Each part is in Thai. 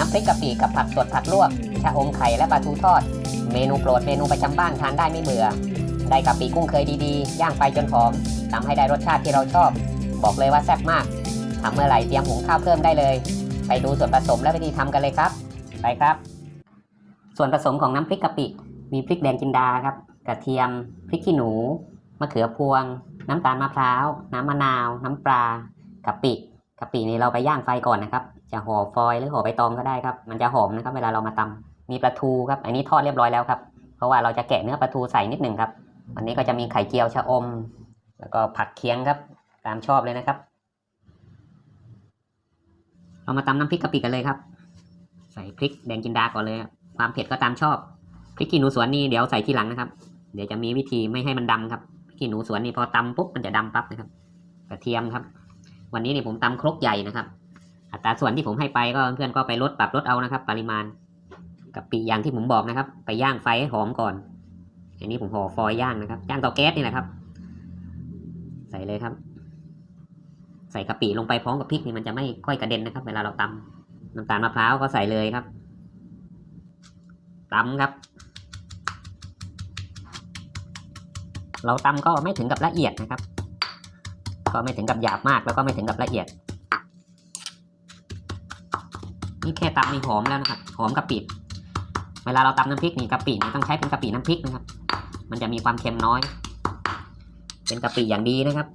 น้ำพริกกะปิกับผักสดผักลวกชะอมไข่และปลาทูทอด เมนูโปรดเมนูประจำบ้านทานได้ไม่เบื่อ ได้กะปิกุ้งเคยดีๆ ย่างไฟจนหอมทำให้ได้รสชาติที่เราชอบ บอกเลยว่าแซ่บมากทำเมื่อไหร่เตรียมหุงข้าวเพิ่มได้เลย ไปดูส่วนผสมและวิธีทำกันเลยครับ ไปครับ ส่วนผสมของน้ำพริกกะปิ มีพริกแดงจินดาครับ กระเทียม พริกขี้หนู มะเขือพวง น้ำตาลมะพร้าว น้ำมะนาว น้ำปลากะปิกะปินี่เราไปย่างไฟก่อนนะครับ จะห่อฟอยล์หรือห่อใบตองก็ได้ครับ มันจะหอมนะครับ เวลาเรามาตำมีปลาทูครับ อันนี้ทอดเรียบร้อยแล้วครับ เพราะว่าเราจะแกะเนื้อปลาทูใส่นิดหนึ่งครับวันนี้ก็จะมีไข่เจียวชะอม แล้วก็ผักเคียงครับ ตามชอบเลยนะครับ เรามาตำน้ำพริกกะปิกันเลยครับ ใส่พริกแดงจินดาก่อนเลย ความเผ็ดก็ตามชอบพริกขี้หนูสวนนี่เดี๋ยวใส่ทีหลังนะครับ เดี๋ยวจะมีวิธีไม่ให้มันดำครับพริกขี้หนูสวนนี่พอตำปุ๊บมันจะดำปั๊บนะครับ กระเทียมครับ วันนี้นี่ผมตำครกใหญ่นะครับ อัตราส่วนที่ผมให้ไปก็เพื่อนก็ไปลดปรับลดเอานะครับ ปริมาณกะปิอย่างที่ผมบอกนะครับ ไปย่างไฟให้หอมก่อน อันนี้ผมห่อฟอยย่างนะครับย่างเตาแก๊สนี่แหละครับ ใส่เลยครับ ใส่กะปิลงไปพร้อมกับพริกนี่มันจะไม่ค่อยกระเด็นนะครับ เวลาเราตำน้ำตาลมะพร้าวก็ใส่เลยครับตำครับ เราตำก็ไม่ถึงกับละเอียดนะครับ ก็ไม่ถึงกับหยาบมากแล้วก็ไม่ถึงกับละเอียด นี่แค่ตำนี่หอมแล้วนะครับ หอมกะปิ เวลาเราตำน้ำพริกนี่กะปินี่ต้องใช้เป็นกะปิน้ำพริกนะครับ มันจะมีความเค็มน้อย เป็นกะปิอย่างดีนะครับ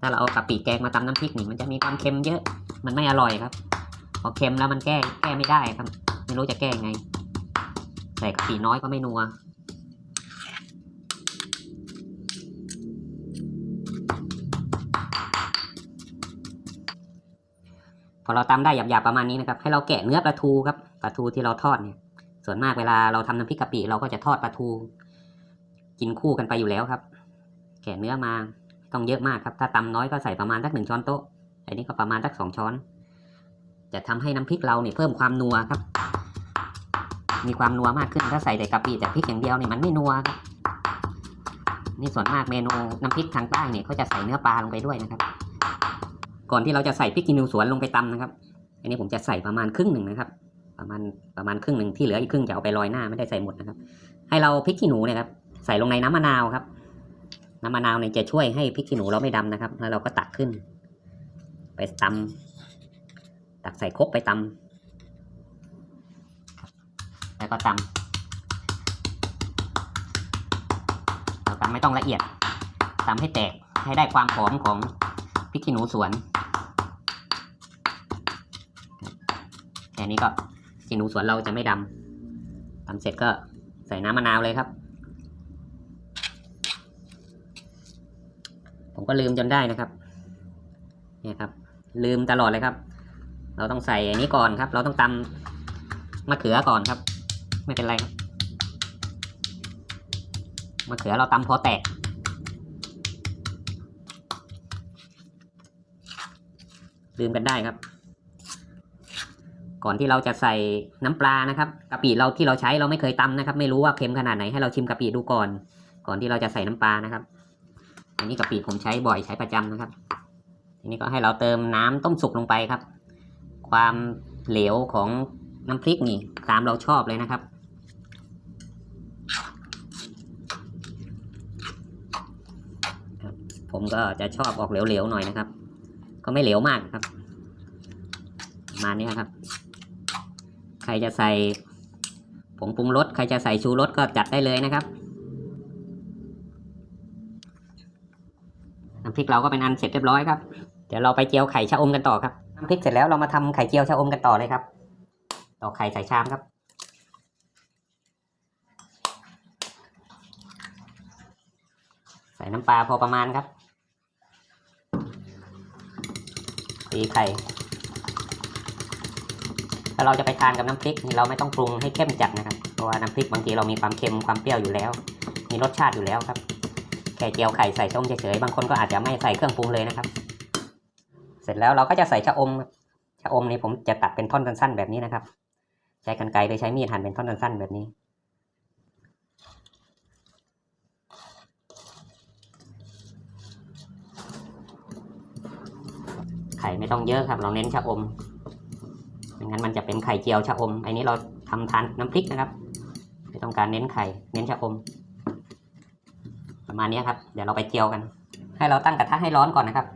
ถ้าเราเอากะปิแกงมาตำน้ำพริกนี่มันจะมีความเค็มเยอะ มันไม่อร่อยครับ พอเค็มแล้วมันแก้ แก้ไม่ได้ครับ ไม่รู้จะแก้ยังไง ใส่กะปิน้อยก็ไม่นัว อเราตำได้หยาบๆประมาณนี้นะครับ ให้เราแกะเนื้อปลาทูครับปลาทูที่เราทอดเนี่ย ส่วนมากเวลาเราทำน้ำพริกกะปิเราก็จะทอดปลาทู กินคู่กันไปอยู่แล้วครับ แกะเนื้อมาต้องเยอะมากครับ ถ้าตำน้อยก็ใส่ประมาณสักหนึ่งช้อนโต๊ะอันนี้ก็ประมาณสักสองช้อน จะทำให้น้ำพริกเราเนี่ยเพิ่มความนัวครับ มีความนัวมากขึ้นถ้าใส่แต่กะปิแต่พริกอย่างเดียวเนี่ยมันไม่นัวครับนี่ส่วนมากเมนูน้ำพริกทางใต้เนี่ยเขาจะใส่เนื้อปลาลงไปด้วยนะครับ ก่อนที่เราจะใส่พริกขี้หนูสวนลงไปตำนะครับ อันนี้ผมจะใส่ประมาณครึ่งหนึ่งนะครับ ประมาณประมาณครึ่งหนึ่งที่เหลืออีกครึ่งจะเอาไปลอยหน้าไม่ได้ใส่หมดนะครับ ให้เราพริกขี้หนูเนี่ยครับใส่ลงในน้ำมะนาวครับ น้ำมะนาวเนี่ยจะช่วยให้พริกขี้หนูเราไม่ดำนะครับ แล้วเราก็ตักขึ้น ไปตำตักใส่ครกไปตำแล้วก็ตำเราตำไม่ต้องละเอียดตำให้แตกให้ได้ความหอมของพริกขี้หนูสวน แค่นี้ก็ขี้หนูสวนเราจะไม่ดำตำเสร็จก็ใส่น้ำมะนาวเลยครับ ผมก็ลืมจนได้นะครับ เนี่ยครับ ลืมตลอดเลยครับ เราต้องใส่อันนี้ก่อนครับ เราต้องตำมะเขือก่อนครับ ไม่เป็นไรครับมะเขือเราตำพอแตกลืมกันได้ครับ ก่อนที่เราจะใส่น้ำปลานะครับกะปิเราที่เราใช้เราไม่เคยตำนะครับ ไม่รู้ว่าเค็มขนาดไหนให้เราชิมกะปิดูก่อน ก่อนที่เราจะใส่น้ำปลานะครับ อันนี้กะปิผมใช้บ่อยใช้ประจำนะครับ ทีนี้ก็ให้เราเติมน้ำต้มสุกลงไปครับ ความเหลวของน้ำพริกนี่ตามเราชอบเลยนะครับผมก็จะชอบออกเหลวๆหน่อยนะครับ ก็ไม่เหลวมากครับประมาณนี้ครับ รจะใส่ผงปรุงรสใครจะใส่ชูรสก็จัดได้เลยนะครับน้ำพริกเราก็เป็นอันเสร็จเรียบร้อยครับ เดี๋ยวเราไปเจียวไข่ชะอมกันต่อครับน้ำพริกเสร็จแล้วเรามาทำไข่เจียวชะอมกันต่อเลยครับต่อกไข่ใส่ชามครับ ใส่น้ำปลาพอประมาณครับตีไข่ ถ้าเราจะไปทานกับน้ำพริกนี่เราไม่ต้องปรุงให้เข้มจัดนะครับ เพราะว่าน้ำพริกบางทีเรามีความเค็มความเปรี้ยวอยู่แล้ว มีรสชาติอยู่แล้วครับ แค่เจียวไข่ใส่ต้มเฉยๆ บางคนก็อาจจะไม่ใส่เครื่องปรุงเลยนะครับ เสร็จแล้วเราก็จะใส่ชะอม ชะอมนี่ผมจะตัดเป็นท่อนสั้นๆ แบบนี้นะครับ ใช้กรรไกรหรือใช้มีดหั่นเป็นท่อนสั้นๆ แบบนี้ ไข่ไม่ต้องเยอะครับ เราเน้นชะอม งั้นมันจะเป็นไข่เจียวชะอม อันนี้เราทำทานน้ำพริกนะครับไม่ต้องการเน้นไข่ เน้นชะอม ประมาณนี้ครับ เดี๋ยวเราไปเจียวกัน ให้เราตั้งกระทะให้ร้อนก่อนนะครับ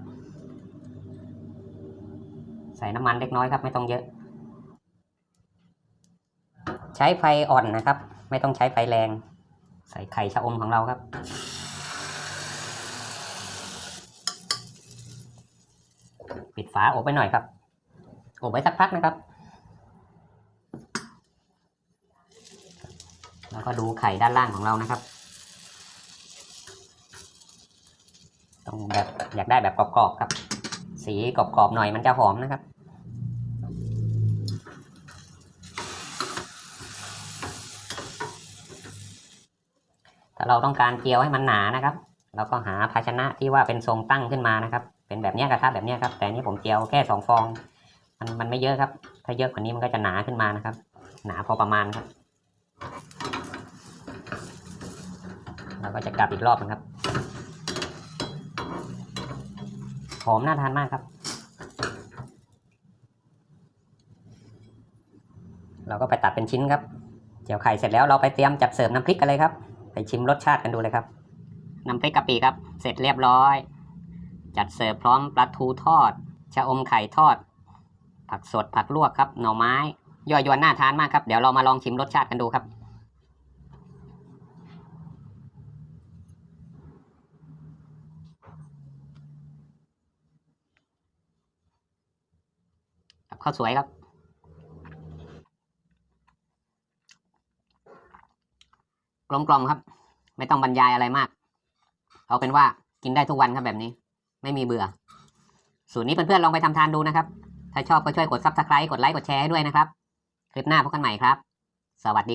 ใส่น้ำมันเล็กน้อยครับ ไม่ต้องเยอะ ใช้ไฟอ่อนนะครับ ไม่ต้องใช้ไฟแรง ใส่ไข่ชะอมของเราครับปิดฝาอบไว้หน่อยครับ อบไว้สักพักนะครับ แล้วก็ดูไข่ด้านล่างของเรานะครับต้องแบบอยากได้แบบกรอบๆครับ สีกรอบๆหน่อยมันจะหอมนะครับถ้าเราต้องการเจียวให้มันหนานะครับ เราก็หาภาชนะที่ว่าเป็นทรงตั้งขึ้นมานะครับ เป็นแบบนี้กระทะแบบนี้ครับ แต่นนี้ผมเจียวแค่สองฟอง มันมันไม่เยอะครับ ถ้าเยอะกว่านี้มันก็จะหนาขึ้นมานะครับ หนาพอประมาณครับ เราก็จะกลับอีกรอบนะครับ หอมน่าทานมากครับ เราก็ไปตัดเป็นชิ้นครับ เจียวไข่เสร็จแล้วเราไปเตรียมจัดเสิร์ฟน้ำพริกกันเลยครับ ไปชิมรสชาติกันดูเลยครับ น้ำพริกกะปิครับ เสร็จเรียบร้อย จัดเสิร์ฟพร้อมปลาทูทอด ชะอมไข่ทอด ผักสดผักลวกครับ หน่อไม้ ย่อยยวนน่าทานมากครับ เดี๋ยวเรามาลองชิมรสชาติกันดูครับ กับ ข้าวสวยครับ กลมกลมครับ ไม่ต้องบรรยายอะไรมาก เอาเป็นว่ากินได้ทุกวันครับแบบนี้ ไม่มีเบื่อ สูตรนี้เพื่อนๆลองไปทำทานดูนะครับ ถ้าชอบก็ช่วยกดซับสไครต์กดไลค์กดแชร์ให้ด้วยนะครับ คลิปหน้าพบกันใหม่ครับ สวัสดี